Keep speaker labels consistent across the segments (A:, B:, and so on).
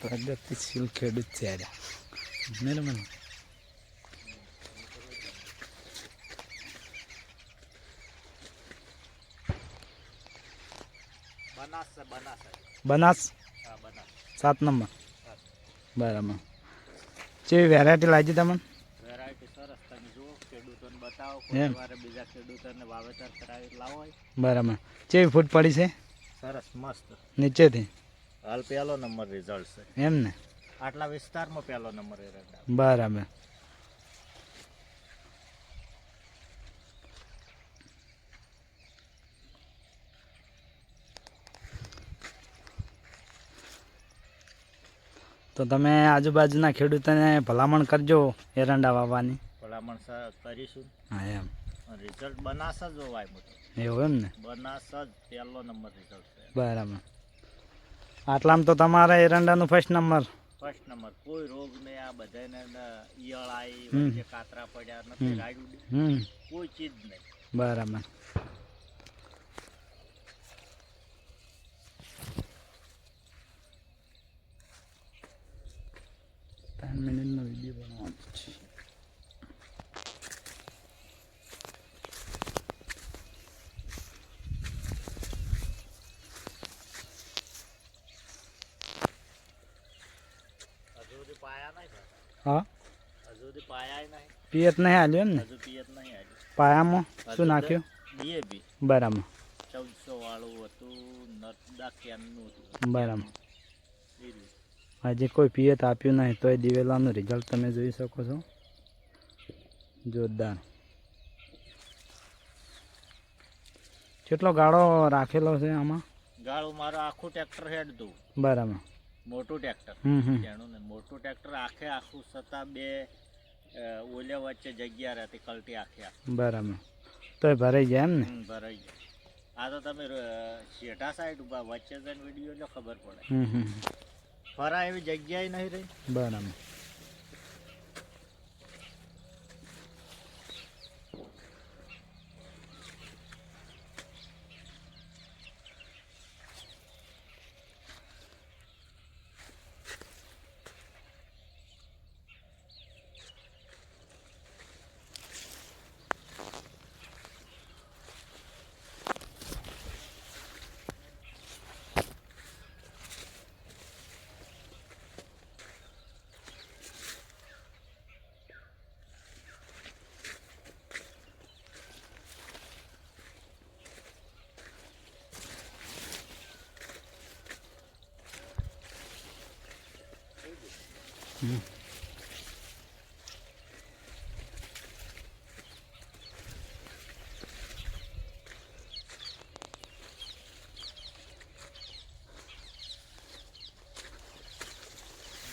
A: પ્રગતિશીલ ખેડૂત મેરે મને
B: બનાસ બનાસ હા બનાસ
A: સાત નંબર બરાબર કેવી વેરાયટી લાગી તમને
B: વેરાયટી સરસ તમે જુઓ ખેડૂતોને બતાવો
A: એમ.
B: કોઈ વારે બીજા ખેડૂતોને વાવેતર કરાવી લાવો
A: બરાબર કેવી ફૂટ પડી છે?
B: સરસ મસ્ત.
A: નીચેથી.
B: હાલ પહેલો નંબર રિઝલ્ટ છે.
A: એમ ને?
B: આટલા વિસ્તારમાં પહેલો નંબર
A: બરાબર. તો તમે આજુબાજુના ખેડૂતોને ભલામણ કરજો એરંડા વાવવાની.
B: ભલામણ કરીશું.
A: હા એમ.
B: રિઝલ્ટ બનાસ જ હોવાય મોટો.
A: એવું એમ ને?
B: બનાસ જ પહેલો નંબર રિઝલ્ટ છે.
A: બરાબર. આટલામાં તો તમારા એરંડાનું ફર્સ્ટ નંબર
B: ફર્સ્ટ નંબર કોઈ રોગ ને આ બધાને ન- ઈયળ આવી
A: હમ.
B: વચ્ચે કાતરા પડ્યા નથી
A: હમ.
B: રાડ્યું
A: હમ
B: કોઈ ચીજ નહીં
A: બરાબર ત્રણ મિનિટનો હા?
B: હજુ પાયા નહીં.
A: પિયત નહીં આલ્યો એમ ને?
B: હજુ પિયત નહીં આવી
A: પાયામાં શું નાખ્યું?
B: ડીએપી
A: બરાબર.
B: ચૌદસો વાળું હતું નર્મદા કેનનું હતું.
A: બરાબર.
B: એ
A: હજી કોઈ પિયત આપ્યું નહીં તોય દિવેલાનું રિઝલ્ટ તમે જોઈ શકો છો. જોરદાર. કેટલો ગાળો રાખેલો છે આમાં?
B: ગાળું મારો આખું ટ્રેક્ટર હેડ દઉં.
A: બરાબર.
B: મોટું ટ્રેક્ટર.
A: હમ હમ.
B: એનું ને મોટું ટ્રેક્ટર આખે આખું છતાં બે ઓલિયા વચ્ચે જગ્યા રહેતી કલટી આખે આખી.
A: બરાબર. તો ભરાઈ જાય એમ ને?
B: ભરાઈ જાય. આ તો તમે શેઠા સાઈડ ઊભા વચ્ચે જઈને વીડિયો ખબર પડે. ફરા એવી જગ્યાએ નહીં રહી.
A: બરાબર.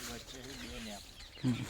B: વચ્ચે બે ને
A: હમ.